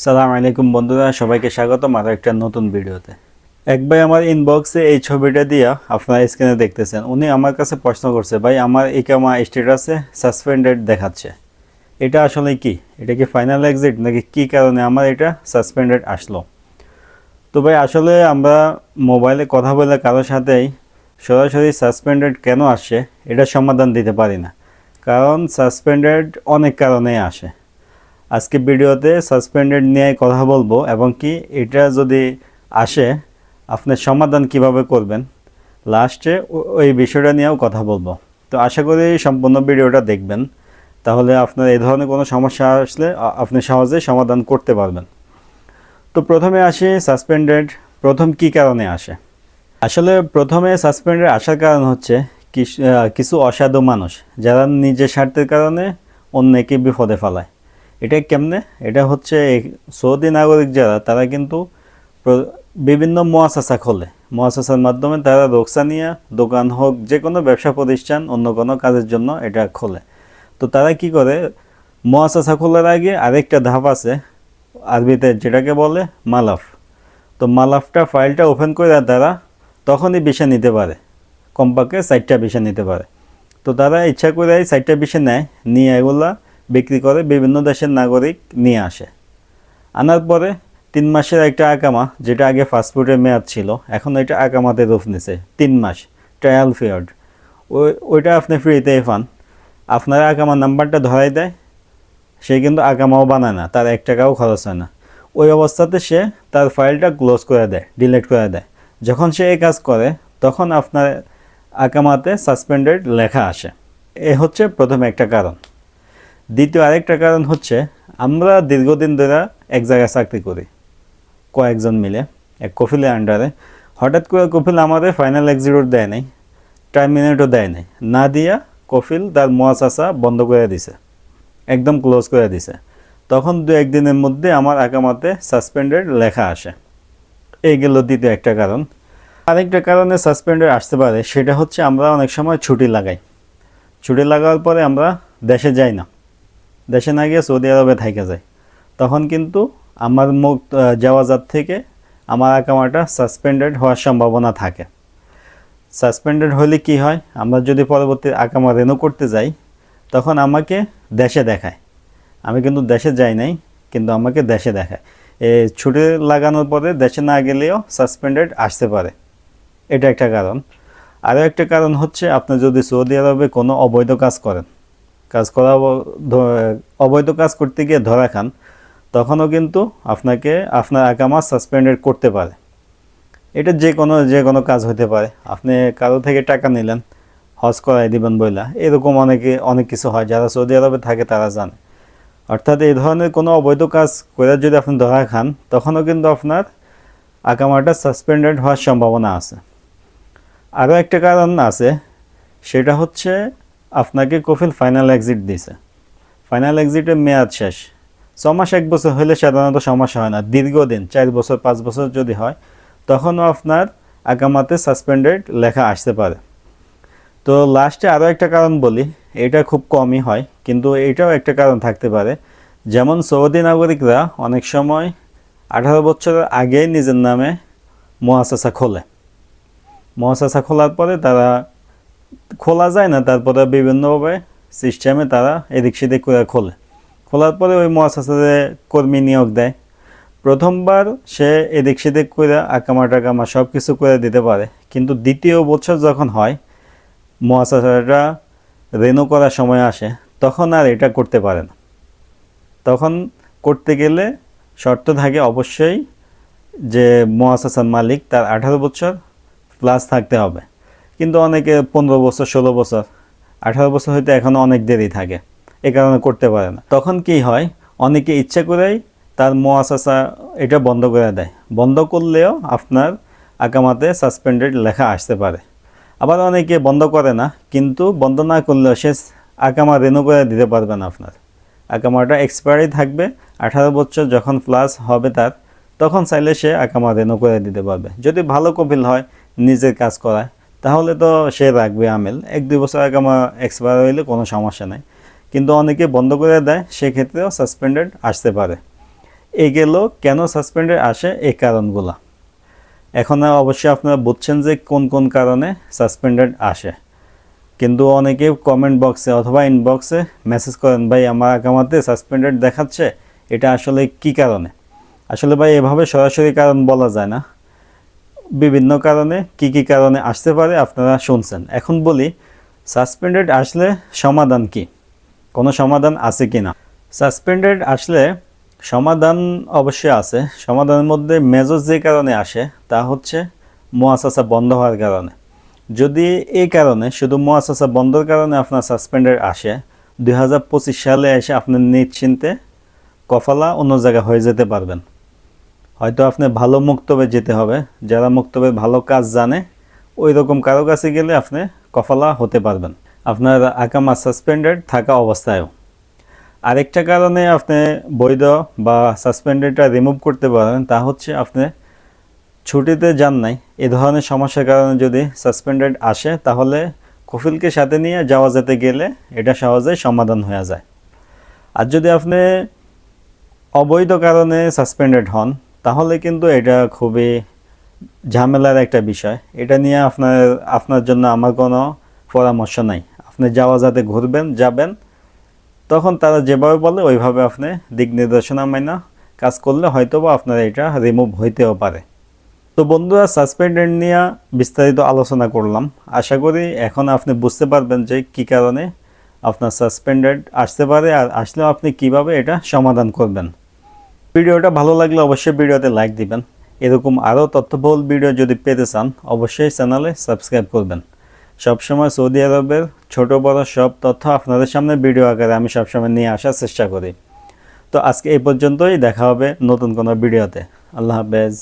সালাম আলাইকুম বন্ধুরা, সবাইকে স্বাগতম আরও একটা নতুন ভিডিওতে। এক ভাই আমার ইনবক্সে এই ছবিটা দিয়া আপনারা স্ক্রিনে দেখতেছেন। উনি আমার কাছে প্রশ্ন করছে, ভাই, আমার ইকামা স্ট্যাটাসে সাসপেন্ডেড দেখাচ্ছে। এটা আসলে কি? এটা কি ফাইনাল এক্সিট নাকি কি কারণে আমার এটা সাসপেন্ডেড আসলো? তো ভাই, আসলে আমরা মোবাইলে কথা বলে কারোর সাথেই সরাসরি সাসপেন্ডেড কেন আসে এটা সমাধান দিতে পারি না। কারণ সাসপেন্ডেড অনেক কারণে আসে। আজকে ভিডিওতে সাসপেন্ডেড নিয়ে কথা বলব এবং কি এটা যদি আসে, আপনার সমাধান কীভাবে করবেন? লাস্টে ওই বিষয়টা নিয়েও কথা বলব। তো আশা করি সম্পূর্ণ ভিডিওটা দেখবেন। তাহলে আপনার এই ধরনের কোনো সমস্যা আসলে আপনি সহজে সমাধান করতে পারবেন। তো প্রথমে আসি সাসপেন্ডেড প্রথম কি কারণে আসে? আসলে প্রথমে সাসপেন্ডেড আসার কারণ হচ্ছে কিছু অসাধু মানুষ, যারা নিজের স্বার্থের কারণে অন্যকে বিপদে ফেলায়। এটা কেমনে? এটা হচ্ছে সৌদি নাগরিক যারা, তারা কিন্তু বিভিন্ন মোয়াসাসা খোলে। মোয়াসাসার মাধ্যমে তারা রোকসানিয়া দোকান হোক, যে কোনো ব্যবসা প্রতিষ্ঠান, অন্য কোনো কাজের জন্য এটা খোলে। তো তারা কি করে? মোয়াসাসা খোলার আগে আরেকটা ধাপ আছে আরবিতে, যেটাকে বলে মালাফ। তো মালাফটা ফাইলটা ওপেন করে তারা তখনই বিষয় নিতে পারে। কমপক্ষে সাইটটা বিষয় নিতে পারে। তো তারা ইচ্ছা করে এই সাইটটা বিষয় নেয়। নিয়ে এগুলা বিক্রি করে বিভিন্ন দেশের নাগরিক নিয়ে আসে। আনার পরে তিন মাসের একটা আকামা যেটা আগে ফাস্টফুডের মেয়াদ ছিল, এখন এটা আকামাতে রূপ নিছে। তিন মাস, ট্রায়াল পিরিয়ড। ওই ওইটা আপনি ফ্রিতেই পান। আপনার আকামার নাম্বারটা ধরাই দেয়, সে কিন্তু আকামাও বানায় না, তার এক টাকাও খরচ হয় না। ওই অবস্থাতে সে তার ফাইলটা ক্লোজ করে দেয়, ডিলিট করে দেয়। যখন সে এই কাজ করে, তখন আপনার আকামাতে সাসপেন্ডেড লেখা আসে। এ হচ্ছে প্রথম একটা কারণ। দ্বিতীয় আরেকটা কারণ হচ্ছে, আমরা দীর্ঘদিন ধরে এক জায়গায় চাকরি করি, কয়েকজন মিলে, এক কফিলের আন্ডারে হঠাৎ করে কফিল আমাদের ফাইনাল এক্সিকিউট দেয় নাই টাইম মিনিটও দেয় নাই। না দিয়া কফিল তার মোয়াসাসা বন্ধ করে দিছে, একদম ক্লোজ করে দিছে। তখন দু একদিনের মধ্যে আমার আকামাতে সাসপেন্ডেড লেখা আসে। এই গেল দ্বিতীয় একটা কারণ। আরেকটা কারণে সাসপেন্ডেড আসতে পারে, সেটা হচ্ছে আমরা অনেক সময় ছুটি লাগাই। ছুটি লাগার পরে আমরা দেশে যাই না। দেশে না গিয়ে সৌদি আরবে থাইকে যায়। তখন কিন্তু আমার মুখ যাওয়াজাত থেকে আমার আকামাটা সাসপেন্ডেড হওয়ার সম্ভাবনা থাকে। সাসপেন্ডেড হলে কি হয়? আমরা যদি পরবর্তী আকামা রেনু করতে যাই, তখন আমাকে দেশে দেখায়। আমি কিন্তু দেশে যাই নাই, কিন্তু আমাকে দেশে দেখায়। এ ছুটি লাগানোর পরে দেশে না গেলেও সাসপেন্ডেড আসতে পারে। এটা একটা কারণ। আরও একটা কারণ হচ্ছে, আপনি যদি সৌদি আরবে কোনো অবৈধ কাজ করেন কাজ করা অবৈধ কাজ করতে গিয়ে ধরা খান, তখনও কিন্তু আপনাকে, আপনার আকামা সাসপেন্ডেড করতে পারে। এটা যে কোনো যে কোনো কাজ হতে পারে। আপনি কারও থেকে টাকা নিলেন, হজ করাই দিবেন বইলা। এরকম অনেকে, অনেক কিছু হয়। যারা সৌদি আরবে থাকে, তারা জানে। অর্থাৎ এই ধরনের কোনো অবৈধ কাজ করে যদি আপনি ধরা খান, তখনও কিন্তু আপনার আকামাটা সাসপেন্ডেড হওয়ার সম্ভাবনা আছে। আরও একটা কারণ আছে, সেটা হচ্ছে আপনাকে কফিল ফাইনাল এক্সিট দিছে। ফাইনাল এক্সিটের মেয়াদ শেষ। ছ মাস, এক বছর হলে সাধারণত সমস্যা হয় না। দীর্ঘদিন, চার বছর, পাঁচ বছর যদি হয়, তখনও আপনার আকামাতে সাসপেন্ডেড লেখা আসতে পারে। তো লাস্টে আরও একটা কারণ বলি, এটা খুব কমই হয়, কিন্তু এটাও একটা কারণ থাকতে পারে। যেমন সৌদি নাগরিকরা অনেক সময় আঠারো বছরের আগেই নিজের নামে মহাসাসা খোলে। মহাসাসা খোলার পরে তারা খোলা যায় না, তারপরে বিভিন্নভাবে সিস্টেমে তারা এদিক সেদিক করে খোলে। খোলার পরে ওই মহাসাসাতে কর্মী নিয়োগ দেয়। প্রথমবার সে এদিক সেদিক করে আকামা টাকামা সব কিছু করে দিতে পারে। কিন্তু দ্বিতীয় বছর যখন হয় মহাসাসাটা রেনু করার সময় আসে, তখন আর এটা করতে পারে না। তখন করতে গেলে শর্ত থাকে অবশ্যই যে মহাসাসার মালিক, তার আঠারো বছর প্লাস থাকতে হবে। কিন্তু অনেকে পনেরো বছর, ষোলো বছর, আঠারো বছর হইতে এখনও অনেক দেরি থাকে, এ কারণে করতে পারে না। তখন কি হয়, অনেকে ইচ্ছা করেই তার মোয়াসাসা এটা বন্ধ করে দেয়। বন্ধ করলেও আপনার আকামাতে সাসপেন্ডেড লেখা আসতে পারে। আবার অনেকে বন্ধ করে না, কিন্তু বন্ধ না করলেও সে আকামা রেনু করে দিতে পারবে না আপনার। আকামাটা এক্সপায়ারি থাকবে, আঠারো বছর যখন প্লাস হবে তার, তখন চাইলে সে আকামা রেনু করে দিতে পারবে। যদি ভালো কপিল হয়, নিজের কাজ করায়। তাহলে তো সে রাখবে আমেল। এক, দুই বছর আকামা এক্সপায়ার হইলে কোনো সমস্যা নাই। কিন্তু অনেকে বন্ধ করে দেয়, সেক্ষেত্রেও সাসপেন্ডেড আসতে পারে। এগুলো কেন সাসপেন্ডেড আসে এই কারণগুলো। এখন অবশ্যই আপনারা বুঝছেন যে কোন কোন কারণে সাসপেন্ডেড আসে। কিন্তু অনেকে কমেন্ট বক্সে অথবা ইনবক্সে মেসেজ করেন, ভাই, আমার আগামাতে সাসপেন্ডেড দেখাচ্ছে, এটা আসলে কি কারণে? আসলে ভাই, এভাবে সরাসরি কারণ বলা যায় না। বিভিন্ন কারণে কি কি কারণে আসতে পারে আপনারা শুনছেন। এখন বলি সাসপেন্ডেড আসলে সমাধান কি? কোনো সমাধান আছে কি না সাসপেন্ডেড আসলে সমাধান অবশ্যই আছে। সমাধানের মধ্যে মেজর যে কারণে আসে, তা হচ্ছে মোয়াসাসা বন্ধ হওয়ার কারণে। যদি এই কারণে, শুধু মোয়াসাসা বন্ধর কারণে আপনার সাসপেন্ডেড আসে দু হাজার পঁচিশ সালে এসে আপনি নিশ্চিন্তে কফালা অন্য জায়গায় হয়ে যেতে পারবেন। হয়তো আপনি ভালো মুক্তবে যেতে হবে। যারা মুক্তবে ভালো কাজ জানে ওই রকম কারও কাছে গেলে আপনি কফালা হতে পারবেন। আপনার আকামা সাসপেন্ডেড থাকা অবস্থায়ও। আরেকটা কারণে আপনি বৈধ বা সাসপেন্ডেডটা রিমুভ করতে পারেন, তা হচ্ছে আপনি ছুটিতে যান নাই। এ ধরনের সমস্যার কারণে যদি সাসপেন্ডেড আসে, তাহলে কফিলকে সাথে নিয়ে যাওয়া যেতে গেলে এটা সহজে সমাধান হয়ে যায়। আর যদি আপনি অবৈধ কারণে সাসপেন্ডেড হন তাহলে কিন্তু এটা খুবই ঝামেলার একটা বিষয়। এটা নিয়ে আপনার আপনার জন্য আমার কোনো পরামর্শ নাই। আপনি যাওয়া যাতে ঘুরবেন, যাবেন, তখন তারা যেভাবে বলে ওইভাবে আপনি দিক নির্দেশনা মাইনা কাজ করলে হয়তো বা আপনার এটা রিমুভ হইতেও পারে। তো বন্ধুরা সাসপেন্ডেড নিয়ে বিস্তারিত আলোচনা করলাম। আশা করি এখন আপনি বুঝতে পারবেন যে কি কারণে আপনার সাসপেন্ডেড আসতে পারে আর আসলেও আপনি কীভাবে এটা সমাধান করবেন। ভিডিওটা ভালো লাগলে অবশ্যই ভিডিওতে লাইক দিবেন। এরকম আরও তথ্যবহুল ভিডিও যদি পেতে চান, অবশ্যই চ্যানেলে সাবস্ক্রাইব করবেন। সবসময় সৌদি আরবের ছোট বড় সব তথ্য আপনাদের সামনে ভিডিও আকারে আমি সবসময় নিয়ে আসার চেষ্টা করি। তো আজকে এই পর্যন্তই, দেখা হবে নতুন কোনো ভিডিওতে। আল্লাহ হাফেজ।